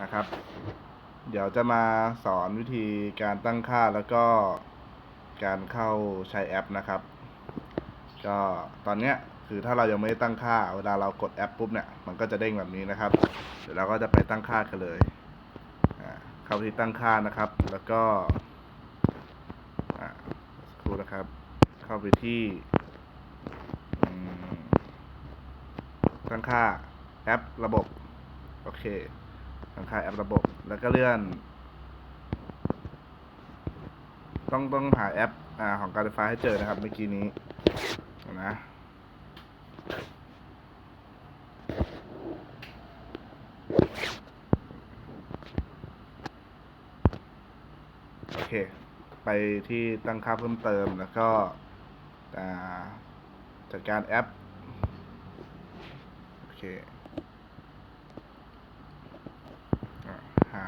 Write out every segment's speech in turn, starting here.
นะครับ เดี๋ยวจะมาสอนวิธีการตั้งค่าแล้วก็การเข้าใช้แอปนะครับ ก็ตอนเนี้ยคือถ้าเรายังไม่ได้ตั้งค่า เวลาเรากดแอปปุ๊บเนี่ย มันก็จะเด้งแบบนี้นะครับ เดี๋ยวเราก็จะไปตั้งค่ากันเลยเข้าที่ตั้งค่านะครับ แล้วก็ครูนะครับ เข้าไปที่ตั้งค่าแอประบบ โอเค ตั้งค่าแอประบบ แล้วก็เลื่อน ต้องต้องหาแอปอ่าของการไฟฟ้าให้เจอนะครับเมื่อกี้นี้นะโอเค ไปที่ตั้งค่าเพิ่มเติมแล้วก็จัดการแอป โอเคอ่า หา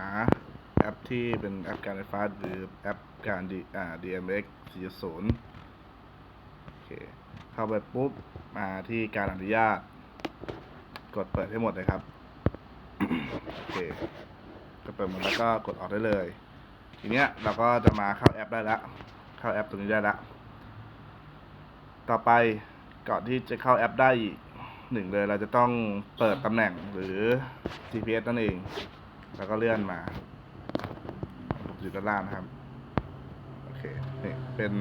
แอปที่เป็นแอปการไฟฟ้าหรือแอปการดีอ่า DMX 4.0โอเค เข้าไปปุ๊บ มาที่การอนุญาต กดเปิดให้หมดเลยครับ โอเคก็เปิดหมดแล้วก็กดออกได้เลย ทีเนี้ยเราก็จะมาเข้าแอปได้ล้วเข้าแอปตรงนี้ได้ล้วต่อไปก่อนที่จะเข้าแอปได้อีกหนึ่งเลยเราจะต้องเปิดตำแหน่งหรือ GPS นั่นเอง แล้วก็เลื่อนมาอยู่ด้านล่างนะครับ โอเค นี่ เป็น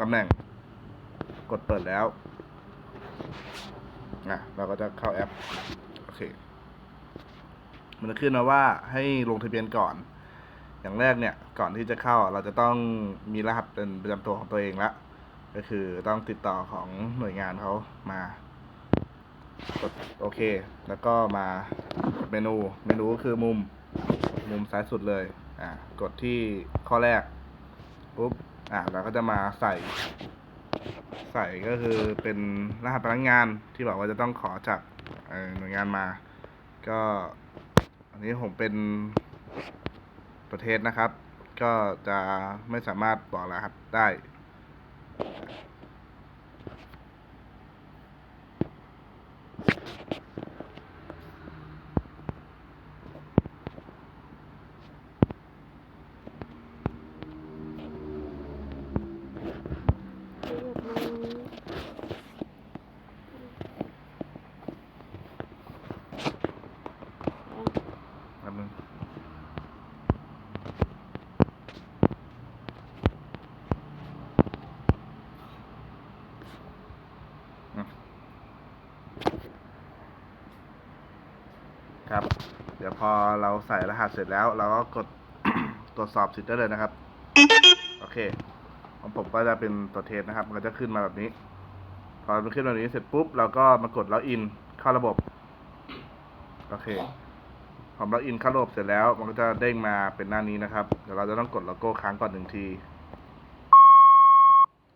ตำแหน่ง กดเปิดแล้วอะเราก็จะเข้าแอป โอเค มันจะขึ้นมาว่าให้ลงทะเบียนก่อน อย่างแรกเนี่ย ก่อนที่จะเข้า เราจะต้องมีรหัสเป็นประจำตัวของตัวเองละ ก็คือต้องติดต่อของหน่วยงานเขามากดโอเค แล้วก็มากดเมนู เมนูก็คือมุม มุมซ้ายสุดเลย อ่ากดที่ข้อแรกปุ๊บ อ่าเราก็จะมาใส่ ใส่ก็คือเป็นรหัสพนักงานที่บอกว่าจะต้องขอจากหน่วยงานมา ก็ อันนี้ผมเป็นประเทศนะครับ ก็จะไม่สามารถบอกรหัสได้ แป๊บนึงอะครับ เดี๋ยวพอเราใส่รหัสเสร็จแล้ว เราก็กดตรวจสอบสิทธิ์ได้เลยนะครับ โอเคของผมก็จะเป็นตัวเทสนะครับมันก็จะขึ้นมาแบบนี้ พอมันขึ้นแบบนี้เสร็จปุ๊บเราก็มากดล็อกอินเข้าระบบ โอเคพอล็อกอินเข้าระบบเสร็จแล้ว มันก็จะเด้งมาเป็นหน้านี้นะครับ เดี๋ยวเราจะต้องกดโลโก้ค้างก่อนหนึ่งที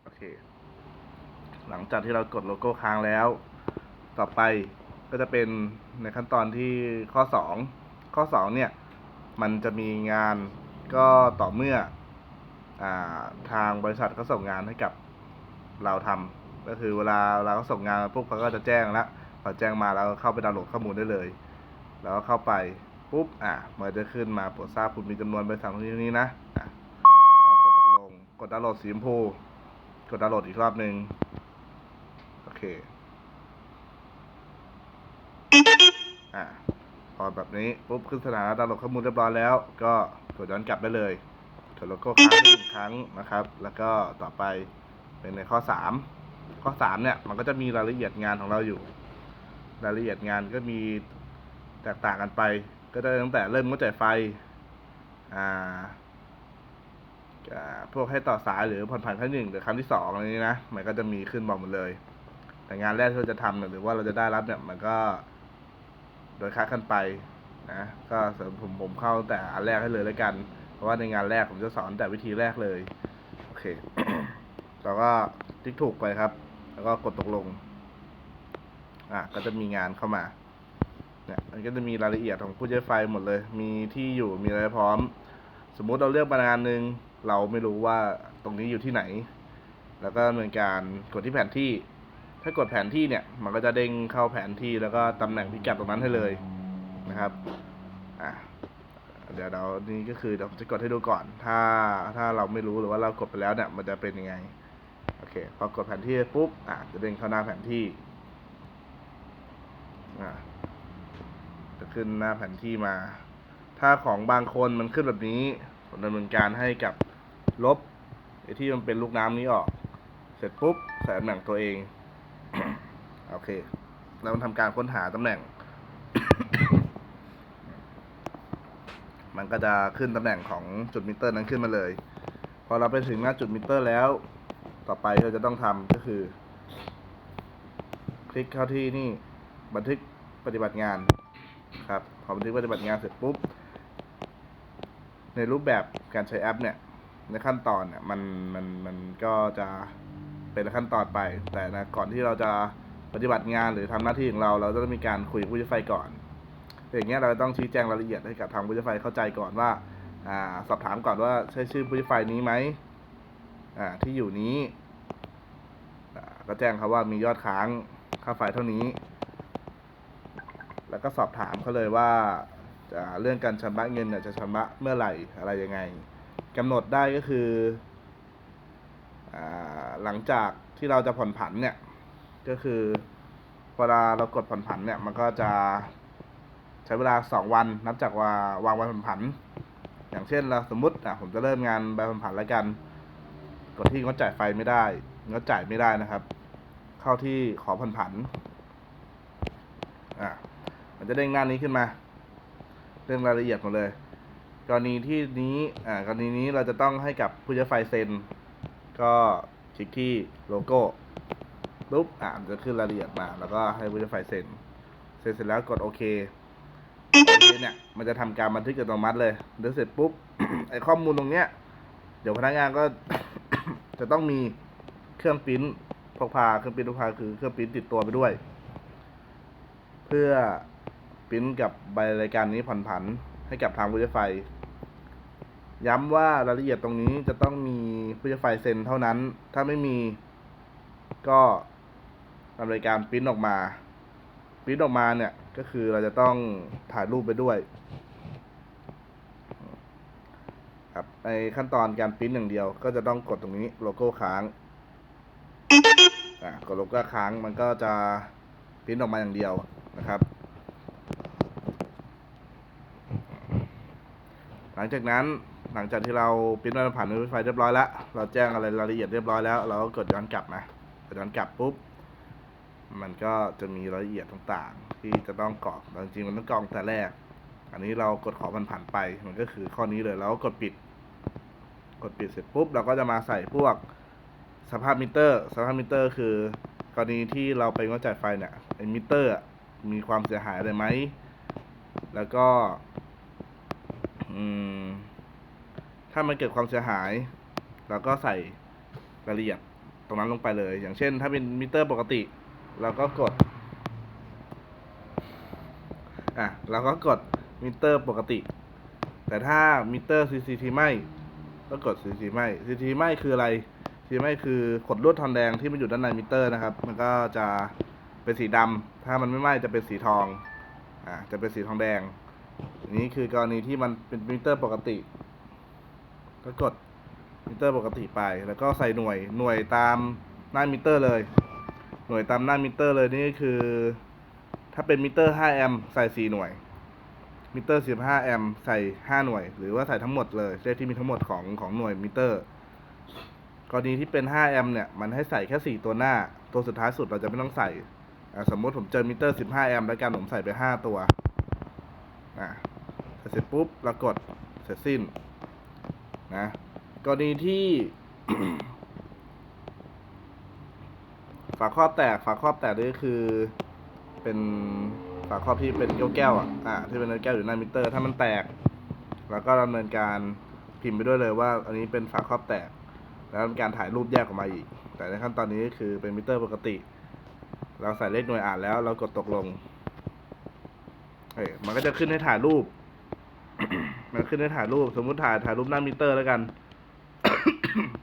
โอเค หลังจากที่เรากดโลโก้ค้างแล้ว ต่อไป ก็จะเป็นในขั้นตอนที่ข้อสองข้อสองเนี่ย มันจะมีงานก็ต่อเมื่ออ่ทางบริษัทเขาส่งงานให้กับเราทำก็คือเวลาเราเขาส่งงานปุ๊บเขาก็จะแจ้งละพอแจ้งมาเราก็เข้าไปดาวน์โหลดข้อมูลได้เลย แล้วก็เข้าไปปุ๊บอะมันจะขึ้นมาโปรดทราบคุณมีจำนวนบริษัทที่นี้นะอะแล้วกดตกลงกดดาวน์โหลดสีชมพูกดดาวน์โหลดอีกรอบหนึ่งโอเค อะพอแบบนี้ปุ๊บขึ้นสถานะดาวน์โหลดข้อมูลเรียบร้อยแล้ว ก็กดย้อนกลับได้เลยกดโลโก้ค้างหนึ่งครั้งนะครับ แล้วก็ต่อไปเป็นในข้อสามข้อสามเนี่ยมันก็จะมีรายละเอียดงานของเราอยู่ รายละเอียดงานก็มีแตกต่างกันไป ก็ได้ตั้งแต่เริ่มงดจ่ายไฟอ่าพวกให้ต่อสายหรือผ่อนผันครั้งหนึ่งหรือครั้งที่สองอะไรนี้นะ มันก็จะมีขึ้นบอกหมดเลย แต่งานแรกที่เราจะทำเนี่ยหรือว่าเราจะได้รับเนี่ยมันก็ โดยค่าขั้นไปนะก็สผมผมเข้าแต่อันแรกให้เลยแล้วกัน เพราะว่าในงานแรกผมจะสอนแต่วิธีแรกเลย โอเคเราก็ติ๊กถูกไปครับ แล้วก็กดตกลง อะก็จะมีงานเข้ามาเนี่ยมันก็จะมีรายละเอียดของผู้ใช้ไฟหมดเลย มีที่อยู่มีอะไรพร้อม สมมุติเราเลือกมางานหนึ่งเราไม่รู้ว่าตรงนี้อยู่ที่ไหน แล้วก็ดำเนินการกดที่แผนที่ ถ้ากดแผนที่เนี่ย มันก็จะเด้งเข้าแผนที่แล้วก็ตำแหน่งพิกัดตรงนั้นให้เลยนะครับ อะเดี๋ยวเรานี่ก็คือเดี๋ยวจะกดให้ดูก่อน ถ้าถ้าเราไม่รู้หรือว่าเรากดไปแล้วเนี่ยมันจะเป็นยังไง โอเค พอกดแผนที่ปุ๊บ อะ จะเด้งเข้าหน้าแผนที่ อะจะขึ้นหน้าแผนที่มา ถ้าของบางคนมันขึ้นแบบนี้ผมดำเนินการให้กับลบไอ้ที่มันเป็นลูกน้ำนี้ออก เสร็จปุ๊บใส่ตำแหน่งตัวเอง อเคแล้วมันทำการค้นหาตำแหน่ง มันก็จะขึ้นตำแหน่งของจุดมิเตอร์นั้นขึ้นมาเลย พอเราไปถึงหน้าจุดมิเตอร์แล้ว ต่อไปเราจะต้องทำก็คือ คลิกเข้าที่นี่บันทึกปฏิบัติงานครับ พอบันทึกปฏิบัติงานเสร็จปุ๊บ ในรูปแบบการใช้แอปเนี่ย ในขั้นตอนเนี่ยมันมันมันก็จะเป็นขั้นตอนไป แต่นะก่อนที่เราจะ ปฏิบัติงานหรือทำหน้าที่ของเรา เราจะต้องมีการคุยกับผู้ใช้ไฟก่อน อย่างเงี้ยเราต้องชี้แจงรายละเอียดให้กับทางผู้ใช้ไฟเข้าใจก่อนว่าอ่าสอบถามก่อนว่าใช่ชื่อผู้ใช้ไฟนี้ไหมอ่าที่อยู่นี้ก็แจ้งเขาว่ามียอดค้างค่าไฟเท่านี้ แล้วก็สอบถามเขาเลยว่าเรื่องการชำระเงินเนี่ยจะชำระเมื่อไหร่อะไรยังไงกำหนดได้ก็คืออหลังจากที่เราจะผ่อนผันเนี่ย ก็คือเวลาเรากดผ่อนผันเนี่ยมันก็จะใช้เวลาสองวันนับจากว่าวางวันผ่อนผัน อย่างเช่นเราสมมติอะผมจะเริ่มงานใบผ่อนผันแล้วกัน กดที่งดจ่ายไฟไม่ได้งดจ่ายไม่ได้นะครับ เข้าที่ขอผ่อนผันอะมันจะเด้งหน้านี้ขึ้นมา เรื่องรายละเอียดหมดเลย กรณีที่นี้อ่ากรณีนี้เราจะต้องให้กับผู้ใช้ไฟเซ็นก็คลิกที่โลโก้ ปุ๊บอ่านจะขึ้นรายละเอียดมา แล้วก็ให้ผู้ใช้ไฟเซ็นเซ็นเสร็จแล้วกดโอเคโอเคเนี่ยมันจะทำการบันทึกอัตโนมัติเลยเดี๋ยวเสร็จปุ๊บไอข้อมูลตรงเนี้ย เดี๋ยวพนักงานก็จะต้องมีเครื่องปริ้นพกพาเครื่องปริ้นพกพาคือเครื่องปริ้นติดตัวไปด้วย เพื่อปริ้นกับใบรายการนี้ผ่อนผันให้กับทางผู้ใช้ไฟ ย้ำว่ารายละเอียดตรงนี้จะต้องมีผู้ใช้ไฟเซ็นเท่านั้น ถ้าไม่มีก็ ทำรายการปริ้นออกมาปริ้นออกมาเนี่ยก็คือเราจะต้องถ่ายรูปไปด้วยครับในขั้นตอนการปริ้นอย่างเดียว ก็จะต้องกดตรงนี้โลโก้ค้างอ่ากดโลโก้ค้างมันก็จะปริ้นออกมาอย่างเดียวนะครับหลังจากนั้นหลังจากที่เราปริ้นมาผ่านรถไฟเรียบร้อยแล้ว เราแจ้งอะไรรายละเอียดเรียบร้อยแล้ว เราก็กดย้อนกลับนะกดย้อนกลับปุ๊บ มันก็จะมีรายละเอียดต่างๆ ที่จะต้องกรอกแต่จริงๆมันต้องกรอกแต่แรก อันนี้เรากดขอผ่านๆไป มันก็คือข้อนี้เลยแล้วก็กดปิด กดปิดเสร็จปุ๊บเราก็จะมาใส่พวกสภาพมิเตอร์ สภาพมิเตอร์ คือกรณีที่เราไปงดจ่ายไฟเนี่ยไอ้มิเตอร์มีความเสียหายอะไรไหม แล้วก็ถ้ามันเกิดความเสียหาย เราก็ใส่รายละเอียดตรงนั้นลงไปเลย อย่างเช่น ถ้าเป็นมิเตอร์ปกติ เราก็กด อะเราก็กดมิเตอร์ปกติ แต่ถ้ามิเตอร์ CCT ไม่ก็กด CCT ไม่ CCT ไม่คืออะไร CCT ไม่คือขดลวดทองแดงที่มันอยู่ด้านในมิเตอร์นะครับ มันก็จะเป็นสีดำถ้ามันไม่ไหม้จะเป็นสีทอง อ่าจะเป็นสีทองแดงนนี้คือกรณีที่มันเป็นมิเตอร์ปกติ ก็กดมิเตอร์ปกติไป แล้วก็ใส่หน่วยหน่วยตามหน้ามิเตอร์เลย หน่วยตามหน้ามิเตอร์เลยนี่คือ ถ้าเป็นมิเตอร์ 5 แอมป์ใส่ 4 หน่วย มิเตอร์ 15 แอมป์ใส่ 5 หน่วย หรือว่าใส่ทั้งหมดเลยเลขที่มีทั้งหมดของของหน่วยมิเตอร์กรณีที่เป็น 5 แอมป์เนี่ย มันให้ใส่แค่ 4 ตัวหน้า ตัวสุดท้ายสุดเราจะไม่ต้องใส่ สมมติผมเจอมิเตอร์ 15 แอมป์แล้วกันผมใส่ไป 5 ตัวอะเสร็จปุ๊บเรากดเสร็จสิ้น นะ กรณีที่ ฝาครอบแตกฝาครอบแตกนี่คือ เป็นฝาครอบที่เป็นแก้วแก้วๆอะอ่าที่เป็นแก้วอยู่หน้ามิเตอร์ ถ้ามันแตก แล้วก็ดำเนินการพิมพ์ไปด้วยเลยว่า อันนี้เป็นฝาครอบแตก แล้วมีการถ่ายรูปแยกออกมาอีก แต่ในขั้นตอนนี้ก็คือเป็นมิเตอร์ปกติ เราใส่เลขหน่วยอ่านแล้ว เรากดตกลงเอ้ยมันก็จะขึ้นให้ถ่ายรูป มันขึ้นให้ถ่ายรูป สมมุติถ่ายถ่ายรูปหน้ามิเตอร์แล้วกัน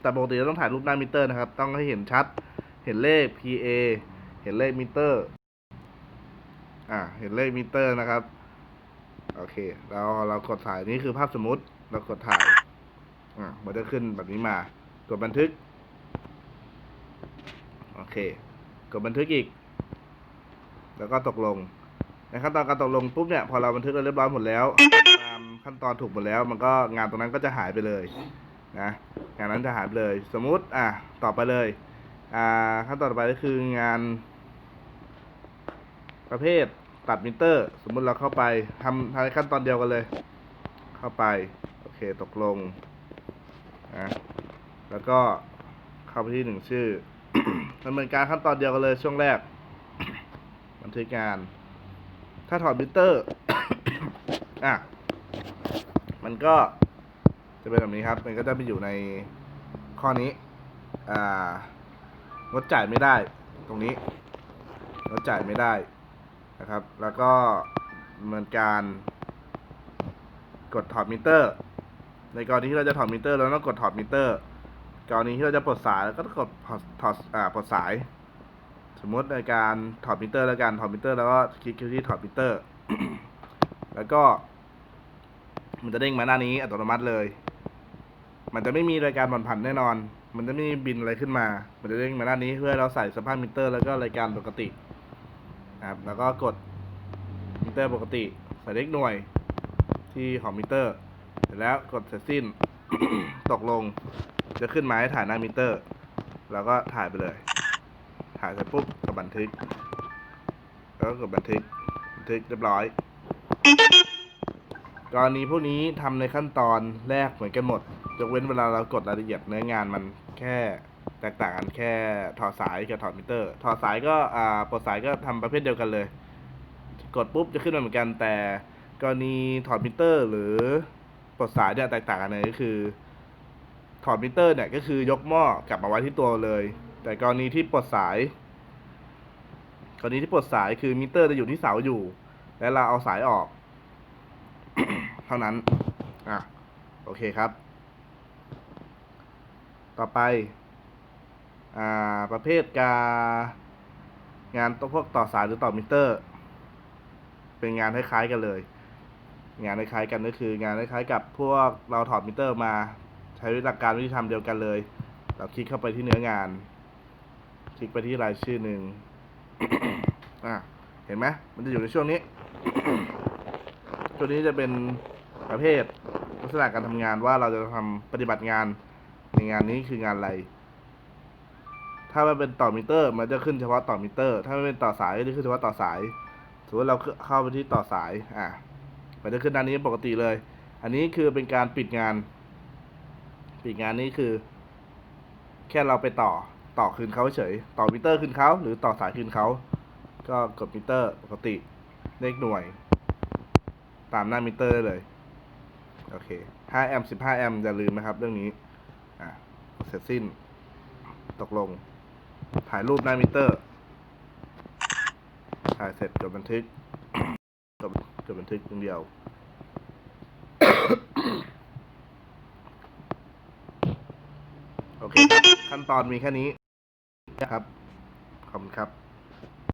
แต่ปกติเราต้องถ่ายรูปหน้ามิเตอร์นะครับ ต้องให้เห็นชัด เห็นเลข PA เห็นเลขมิเตอร์ อ่า เห็นเลขมิเตอร์นะครับ โอเค เราเรากดถ่ายนี่คือภาพสมมติ เรากดถ่าย อ่ามันจะขึ้นแบบนี้มา กดบันทึก โอเค กดบันทึกอีก แล้วก็ตกลง ในขั้นตอนการตกลงปุ๊บเนี่ย พอเราบันทึกเราเรียบร้อยหมดแล้ว ตามขั้นตอนถูกหมดแล้ว มันก็งานตรงนั้นก็จะหายไปเลย นะ งานนั้นจะหายไปเลย สมมุติ อะ ต่อไปเลย อ่าขั้นตอนต่อไปก็คืองาน ประเภทตัดมิเตอร์ สมมุติเราเข้าไปทำทำในขั้นตอนเดียวกันเลย เข้าไป โอเคตกลงนะแล้วก็เข้าไปที่หนึ่งชื่อดำเนินการขั้นตอนเดียวกันเลยช่วงแรก บันทึกงาน ถ้าถอดมิเตอร์อะมันก็จะเป็นแบบนี้ครับ มันก็จะไปอยู่ในข้อนี้ อ่า งดจ่ายไม่ได้ ตรงนี้งดจ่ายไม่ได้นะครับ แล้วก็ดำเนินการกดถอดมิเตอร์ ในกรณีที่เราจะถอดมิเตอร์เราต้องกดถอดมิเตอร์ กรณีที่เราจะปลดสายแล้วก็กดถอดถอดอ่าปลดสาย สมมติในการถอดมิเตอร์แล้วกันถอดมิเตอร์แล้วก็คลิกที่ถอดมิเตอร์ แล้วก็มันจะเด้งมาหน้านี้อัตโนมัติเลย มันจะไม่มีรายการผ่อนผันแน่นอน มันจะไม่มีบินอะไรขึ้นมา มันจะเด้งมาหน้านนี้เพื่อเราใส่สภาพมิเตอร์ แล้วก็รายการปกตินะครับแล้วก็กดมิเตอร์ปกติ ใส่เลขหน่วยที่ของมิเตอร์ เสร็จแล้วกดเสร็จสิ้น ตกลง จะขึ้นมาให้ถ่ายหน้ามิเตอร์ แล้วก็ถ่ายไปเลย ถ่ายเสร็จปุ๊บก็บันทึก แล้วก็กดบันทึก บันทึกเรียบร้อย กรณีพวกนี้ทำในขั้นตอนแรกเหมือนกันหมด ยกเว้นเวลาเรากดรายละเอียดเนื้องานมัน แค่แตกต่างกันแค่ถอดสายกับถอดมิเตอร์ ถอดสายก็อ่าปลดสายก็ทำประเภทเดียวกันเลย กดปุ๊บจะขึ้นมาเหมือนกันแต่กรณีถอดมิเตอร์ หรือปลดสายเนี่ยแตกต่างกันเลยก็คือ ถอดมิเตอร์เนี่ยก็คือยกหม้อกลับมาไว้ที่ตัวเลย แต่กรณีที่ปลดสาย กรณีที่ปลดสายคือมิเตอร์จะอยู่ที่เสาอยู่ และเราเอาสายออก เท่านั้นอะโอเคครับ ต่อไป อ่า ประเภทการงานตัวพวกต่อสายหรือต่อมิเตอร์ เป็นงานคล้ายๆกันเลย งานคล้ายๆกันก็คืองานคล้ายๆกับพวกเราถอดมิเตอร์มา ใช้หลักการวิธีทำเดียวกันเลย เราคลิกเข้าไปที่เนื้องาน คลิกไปที่รายชื่อหนึ่งอะเห็นไหมมันจะอยู่ในช่วงนี้ตัวงนี้จะเป็นประเภทลักษณะการทำงานว่าเราจะทำปฏิบัติงาน ในงานนี้คืองานอะไร ถ้ามันเป็นต่อมิเตอร์ มันจะขึ้นเฉพาะต่อมิเตอร์ ถ้ามันเป็นต่อสายก็จะขึ้นเฉพาะต่อสายสมมติเราเข้าไปที่ต่อสาย อะ มันจะขึ้นด้านนี้ปกติเลย อันนี้คือเป็นการปิดงาน ปิดงานนี้คือ แค่เราไปต่อ ต่อคืนเขาเฉย ต่อมิเตอร์คืนเขาหรือต่อสายคืนเขา ก็กดมิเตอร์ปกติ เลขหน่วย ตามหน้ามิเตอร์ได้เลย โอเค 5 แอมป์ 15 แอมป์ อย่าลืมนะครับเรื่องนี้ อะเสร็จสิ้น ตกลง ถ่ายรูปหน้ามิเตอร์ ถ่ายเสร็จจดบันทึกจดจดบันทึกอย่างเดียวโอเคครับขั้นตอนมีแค่นี้นะครับ ขอบคุณครับ